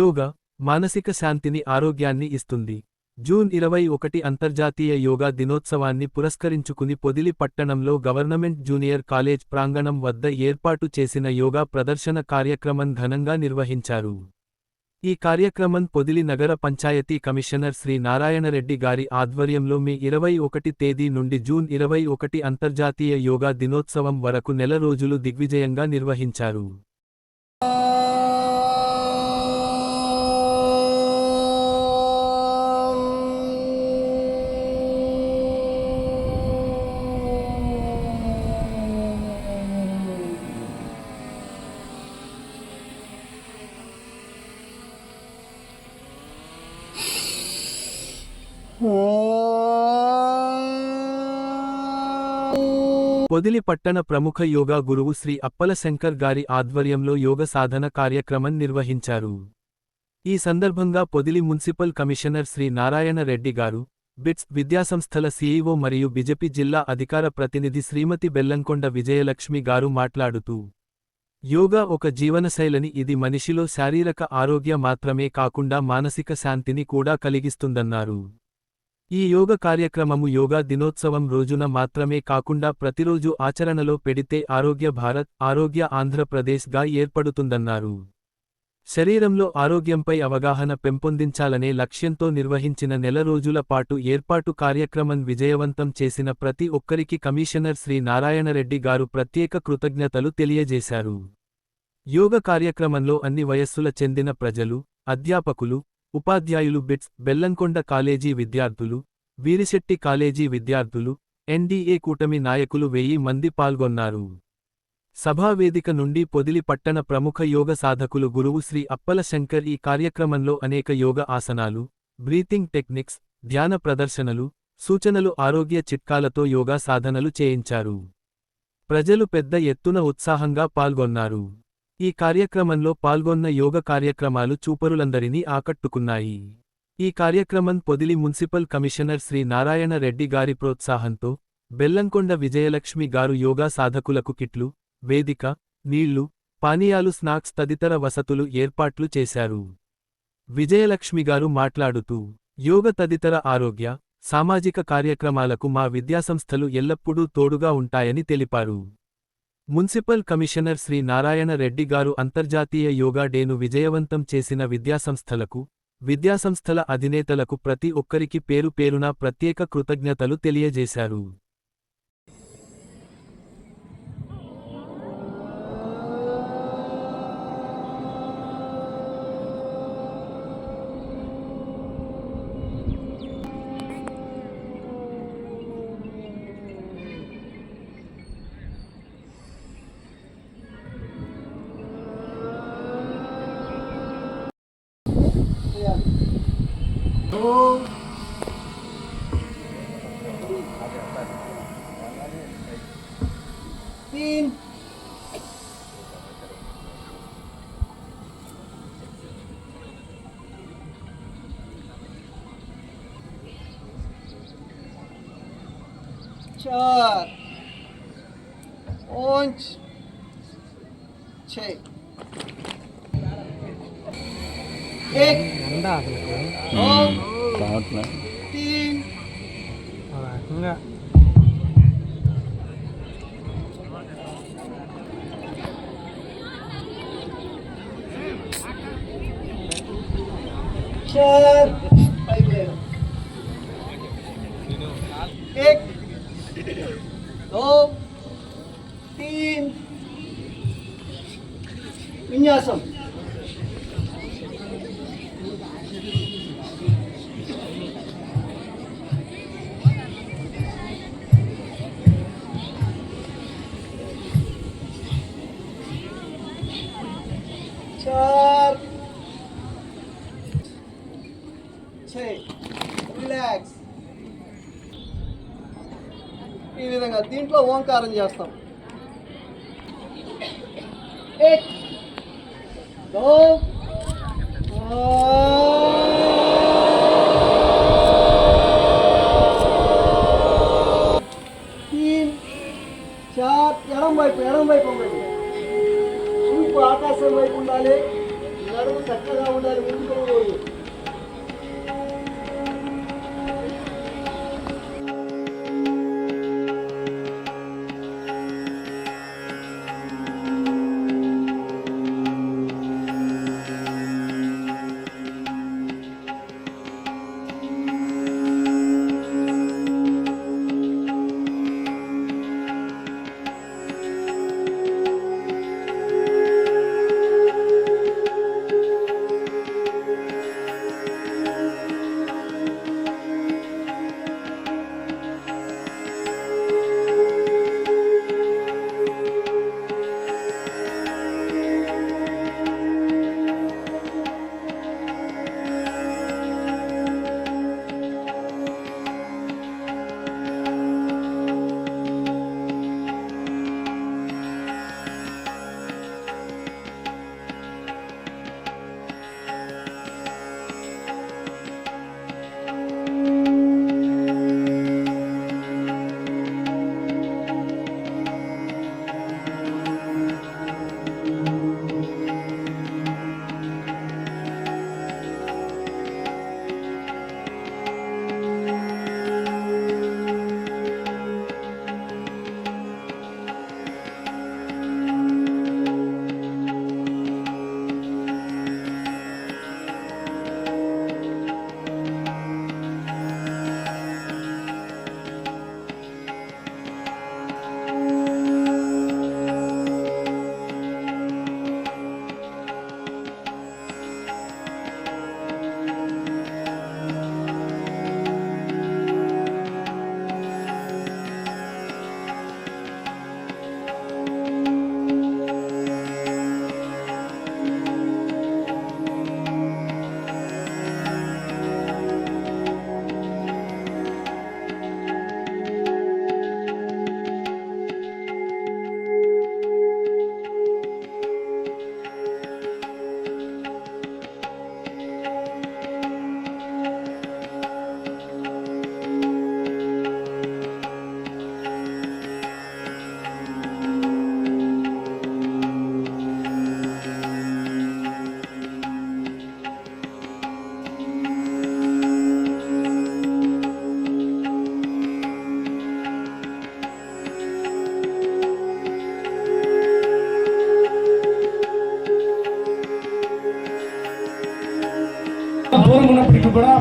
యోగా మానసిక శాంతిని ఆరోగ్యాన్ని ఇస్తుంది. జూన్ ఇరవై ఒకటి అంతర్జాతీయ యోగా దినోత్సవాన్ని పురస్కరించుకుని పొదిలి పట్టణంలో గవర్నమెంట్ జూనియర్ కాలేజ్ ప్రాంగణం వద్ద ఏర్పాటు చేసిన యోగా ప్రదర్శన కార్యక్రమం ఘనంగా నిర్వహించారు. ఈ కార్యక్రమం పొదిలి నగర పంచాయతీ కమిషనర్ శ్రీ నారాయణరెడ్డి గారి ఆధ్వర్యంలో మే ఇరవై ఒకటి తేదీ నుండి జూన్ ఇరవై ఒకటి అంతర్జాతీయ యోగా దినోత్సవం వరకు నెల రోజులు దిగ్విజయంగా నిర్వహించారు. పొదిలి పట్టణ ప్రముఖ యోగా గురువు శ్రీ అప్పలశంకర్ గారి ఆధ్వర్యంలో యోగ సాధన కార్యక్రమం నిర్వహించారు. ఈ సందర్భంగా Podili municipal commissioner Shri Narayana Reddy garu BITS విద్యాసంస్థల సీఈఓ మరియు బిజెపి జిల్లా అధికార ప్రతినిధి శ్రీమతి బెల్లంకొండ విజయలక్ష్మి గారు మాట్లాడుతూ యోగా ఒక జీవనశైలిని ఇది మనిషిలో శారీరక ఆరోగ్య మాత్రమే కాకుండా మానసిక శాంతిని కూడా కలిగిస్తుందన్నారు. ఈ యోగ కార్యక్రమము యోగా దినోత్సవం రోజున మాత్రమే కాకుండా ప్రతిరోజు ఆచరణలో పెడితే ఆరోగ్య భారత్ ఆరోగ్య ఆంధ్రప్రదేశ్గా ఏర్పడుతుందన్నారు. శరీరంలో ఆరోగ్యంపై అవగాహన పెంపొందించాలనే లక్ష్యంతో నిర్వహించిన నెల రోజుల పాటు ఏర్పాటు కార్యక్రమం విజయవంతం చేసిన ప్రతి ఒక్కరికి కమిషనర్ శ్రీ నారాయణరెడ్డి గారు ప్రత్యేక కృతజ్ఞతలు తెలియజేశారు. యోగ కార్యక్రమంలో అన్ని వయస్సుల చెందిన ప్రజలు అధ్యాపకులు ఉపాధ్యాయులు బిట్స్ బెల్లంకొండ కాలేజీ విద్యార్థులు వీరిశెట్టి కాలేజీ విద్యార్థులు ఎన్డీఏ కూటమి నాయకులు వెయ్యి మంది పాల్గొన్నారు. సభావేదిక నుండి పొదిలి పట్టణ ప్రముఖ యోగ సాధకులు గురువు శ్రీ అప్పల శంకర్ ఈ కార్యక్రమంలో అనేక యోగ ఆసనాలు బ్రీతింగ్ టెక్నిక్స్ ధ్యాన ప్రదర్శనలు సూచనలు ఆరోగ్య చిట్కాలతో యోగా సాధనలు చేయించారు. ప్రజలు పెద్ద ఎత్తున ఉత్సాహంగా పాల్గొన్నారు. ఈ కార్యక్రమంలో పాల్గొన్న యోగ కార్యక్రమాలు చూపరులందరినీ ఆకట్టుకున్నాయి. ఈ కార్యక్రమం పొదిలి మున్సిపల్ కమిషనర్ శ్రీ నారాయణ రెడ్డి గారి ప్రోత్సాహంతో బెల్లంకొండ విజయలక్ష్మి గారు యోగా సాధకులకు కిట్లు వేదిక నీళ్ళు పానీయాలు స్నాక్స్ తదితర వసతులు ఏర్పాట్లు చేశారు. విజయలక్ష్మి గారు మాట్లాడుతూ యోగ తదితర ఆరోగ్య సామాజిక కార్యక్రమాలకు మా విద్యాసంస్థలు ఎల్లప్పుడూ తోడుగా ఉంటాయని తెలిపారు. మున్సిపల్ కమిషనర్ శ్రీ నారాయణ రెడ్డి గారు అంతర్జాతీయ యోగా డేను విజయవంతం చేసిన విద్యాసంస్థలకు విద్యాసంస్థల అధినేతలకు ప్రతి ఒక్కరికి పేరు పేరున ప్రత్యేక కృతజ్ఞతలు తెలియజేశారు. Oh. Pin. Shot. Und check. दो तीन चार एक दो तीन विन्यासम छः రిలాక్స్ ఈ విధంగా దీంట్లో ఓంకారం చేస్తాం एक दो तीन చార్ ఎడం వైపు ఎడం వైపు ఉండండి చూపు ఆకాశం వైపు ఉండాలి నడుము చక్కగా ఉండాలి ముందుకు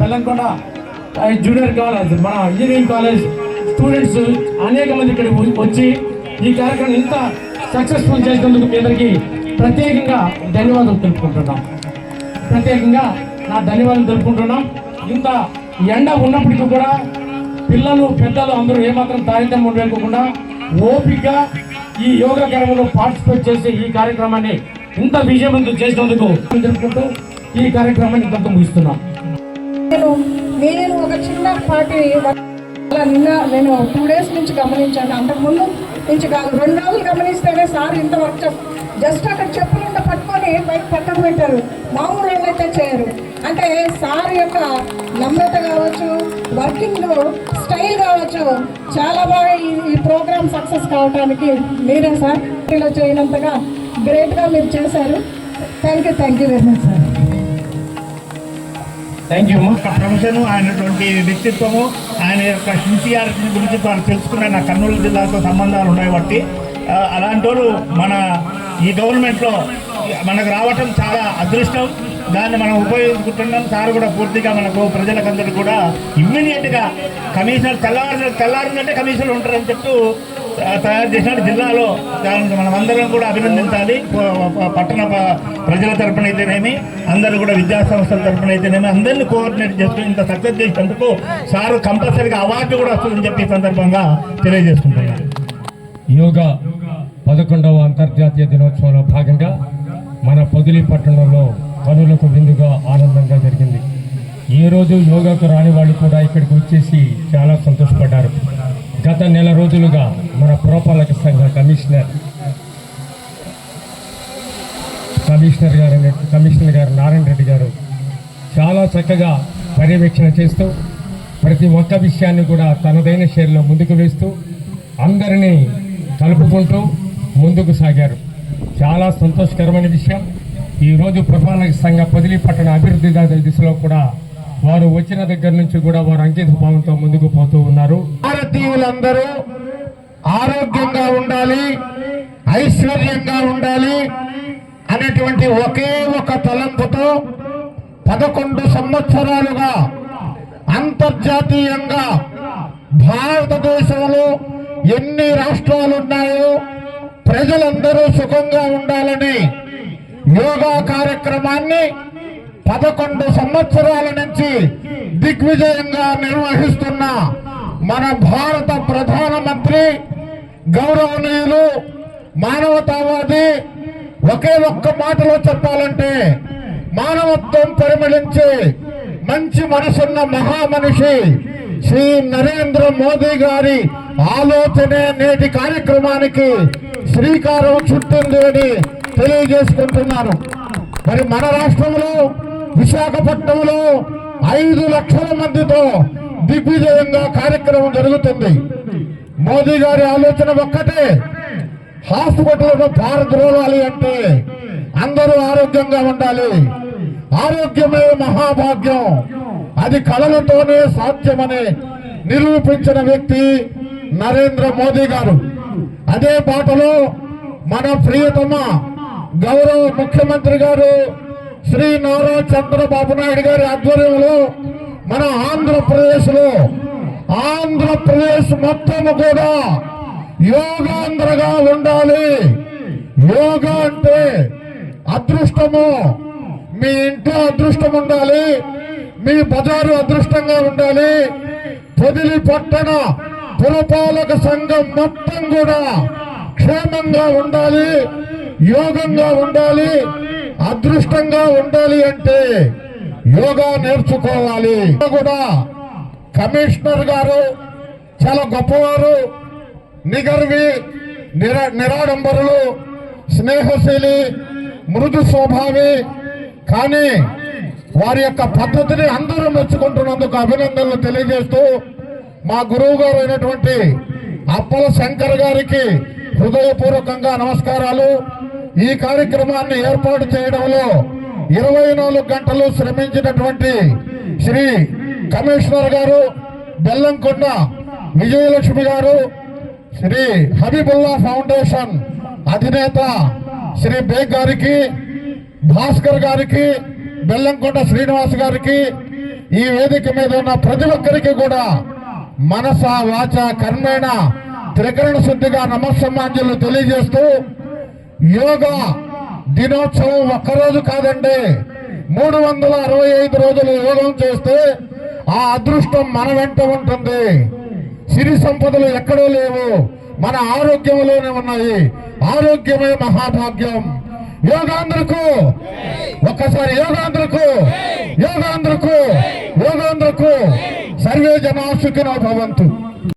బెల్లంకొండ జూనియర్ కాలేజ్ మన ఇంజనీరింగ్ కాలేజ్ స్టూడెంట్స్ అనేక మంది ఇక్కడికి వచ్చి ఈ కార్యక్రమం ఇంత సక్సెస్ఫుల్ చేసినందుకు మీ అందరికీ ప్రత్యేకంగా ధన్యవాదాలు తెలుపుకుంటున్నాం. ప్రత్యేకంగా నా ధన్యవాదాలు తెలుపుకుంటున్నాం. ఇంత ఎండ ఉన్నప్పటికీ కూడా పిల్లలు పెద్దలు అందరూ ఏమాత్రం దారిద్ర్యం ఉండకుండా ఓపికగా ఈ యోగా కార్యక్రమంలో పార్టిసిపేట్ చేసి ఈ కార్యక్రమాన్ని ఇంత విజయవంతం చేసినందుకు తెలుపుకుంటూ ఈ కార్యక్రమాన్ని ఇంతతో ముగిస్తున్నాం. నేను నేను ఒక చిన్న పాటి అలా నిన్న నేను టూ డేస్ నుంచి గమనించాను. అంతకుముందు నుంచి కాదు రెండు రోజులు గమనిస్తేనే సార్ ఇంత వర్క్ జస్ట్ అక్కడ చెప్పులు పట్టుకొని బయట పక్కన పెట్టారు. మామూలు అయితే చేయరు? అంటే సార్ యొక్క నమ్రత కావచ్చు వర్కింగ్ స్టైల్ కావచ్చు చాలా బాగా ఈ ఈ ప్రోగ్రామ్ సక్సెస్ కావడానికి మీరే సార్. ఇలా చేయనంతగా గ్రేట్గా మీరు చేశారు. Thank you thank you very much sir. Thank you ఒక ప్రొఫెషన్ ఆయనటువంటి వ్యక్తిత్వము ఆయన యొక్క సిన్సియారిటీ గురించి వారు తెలుసుకున్న నా కర్నూలు జిల్లాతో సంబంధాలు ఉన్నాయి బట్టి అలాంటి వాళ్ళు మన ఈ గవర్నమెంట్లో మనకు రావటం చాలా అదృష్టం. దాన్ని మనం ఉపయోగించుకుంటున్నాం. సార్ కూడా పూర్తిగా మనకు ప్రజలకందరూ కూడా ఇమ్మీడియట్గా కమిషనర్ తెల్లవారు తెల్లారిందంటే కమిషనర్ ఉంటారని చెప్తూ తయారు చేసిన జిల్లాలో. దానికి మనం అందరం కూడా అభినందించాలి. పట్టణ ప్రజల తరపున అయితేనేమి అందరూ కూడా విద్యా సంస్థల తరపున అయితేనేమి అందరినీ కోఆర్డినేట్ చేస్తూ ఇంత సక్సెస్ చేసినందుకు సారు కంపల్సరీగా అవార్డు కూడా వస్తుందని చెప్పి సందర్భంగా తెలియజేసుకుంటున్నాను. యోగా పదకొండవ అంతర్జాతీయ దినోత్సవంలో భాగంగా మన పొదిలి పట్టణంలో కనులకు విందుగా ఆనందంగా జరిగింది. ఏ రోజు యోగాకు రాని వాళ్ళు కూడా ఇక్కడికి వచ్చేసి చాలా సంతోషపడ్డారు. గత నెల రోజులుగా మన పురపాలక సంఘ కమిషనర్ కమిషనర్ గారు కమిషనర్ గారు నారాయణ రెడ్డి గారు చాలా చక్కగా పర్యవేక్షణ చేస్తూ ప్రతి ఒక్క విషయాన్ని కూడా తనదైన శైలిలో ముందుకు వేస్తూ అందరినీ కలుపుకుంటూ ముందుకు సాగారు. చాలా సంతోషకరమైన విషయం. ఈరోజు పురపాలక సంఘ పొదిలి పట్టణ అభివృద్ధి దిశలో కూడా వారు వచ్చిన దగ్గర నుంచి కూడా వారు అంకిత భావంతో ముందుకు పోతూ ఉన్నారు. భారతీయులందరూ ఆరోగ్యంగా ఉండాలి ఐశ్వర్యంగా ఉండాలి అనేటువంటి ఒకే ఒక తలంపుతో పదకొండు సంవత్సరాలుగా అంతర్జాతీయంగా భారతదేశంలో ఎన్ని రాష్ట్రాలు ఉన్నాయో ప్రజలందరూ సుఖంగా ఉండాలని యోగా కార్యక్రమాన్ని పదకొండు సంవత్సరాల నుంచి దిగ్విజయంగా నిర్వహిస్తున్న మన భారత ప్రధానమంత్రి గౌరవనీయులు మానవతావాది ఒకే ఒక్క మాటలో చెప్పాలంటే మానవత్వం పరిమళించి మంచి మనసున్న మహామనిషి శ్రీ నరేంద్ర మోదీ గారి ఆలోచనే నేటి కార్యక్రమానికి శ్రీకారం చుట్టింది అని తెలియజేసుకుంటున్నాను. మరి మన రాష్ట్రంలో విశాఖపట్నంలో ఐదు లక్షల మందితో దిగ్విజయంగా కార్యక్రమం జరుగుతుంది. మోదీ గారి ఆలోచన ఒక్కటే హాస్పిటల్ను పారద్రోలాలి అంటే అందరూ ఆరోగ్యంగా ఉండాలి. ఆరోగ్యమే మహాభాగ్యం. అది కళలతోనే సాధ్యమని నిరూపించిన వ్యక్తి నరేంద్ర మోదీ గారు. అదే బాటలో మన ప్రియతమ గౌరవ ముఖ్యమంత్రి గారు శ్రీ నారా చంద్రబాబు నాయుడు గారి ఆధ్వర్యంలో మన ఆంధ్రప్రదేశ్లో ఆంధ్రప్రదేశ్ మొత్తం కూడా యోగాంధ్రగా ఉండాలి. యోగా అంటే అదృష్టము. మీ ఇంట్లో అదృష్టం ఉండాలి. మీ బజారు అదృష్టంగా ఉండాలి. పొదిలి పట్టణ పురపాలక సంఘం మొత్తం కూడా క్షేమంగా ఉండాలి. యోగంగా ఉండాలి. అదృష్టంగా ఉండాలి అంటే యోగా నేర్చుకోవాలి. కూడా కమిషనర్ గారు చాలా గొప్పవారు నిగర్వి నిరా నిరాడంబరులు స్నేహశీలి మృదు స్వభావి కానీ వారి యొక్క పద్ధతిని అందరూ మెచ్చుకుంటున్నందుకు అభినందనలు తెలియజేస్తూ మా గురువు గారు అయినటువంటి అప్పల శంకర్ గారికి హృదయపూర్వకంగా నమస్కారాలు. ఈ కార్యక్రమాన్ని ఏర్పాటు చేయడంలో ఇరవై నాలుగు గంటలు శ్రమించినటువంటి శ్రీ కమిషనర్ గారు బెల్లంకొండ విజయలక్ష్మి గారు శ్రీ హబీబుల్లా ఫౌండేషన్ అధినేత శ్రీ బేగ్ గారికి భాస్కర్ గారికి బెల్లంకొండ శ్రీనివాస్ గారికి ఈ వేదిక మీద ఉన్న ప్రతి ఒక్కరికి కూడా మనస వాచ కర్మేణ త్రికరణ శుద్ధిగా నమస్సమాంజలు తెలియజేస్తూ యోగా దినోత్సవం ఒక్కరోజు కాదండి. మూడు వందల అరవై ఐదు రోజులు యోగం చేస్తే ఆ అదృష్టం మన వెంట ఉంటుంది. సిరి సంపదలు ఎక్కడో లేవు. మన ఆరోగ్యంలోనే ఉన్నాయి. ఆరోగ్యమే మహాభాగ్యం. యోగాంధ్రకు ఒక్కసారి యోగాంధ్రకు యోగాంధ్రకు యోగాంధ్రకు సర్వే జనా భవంతు.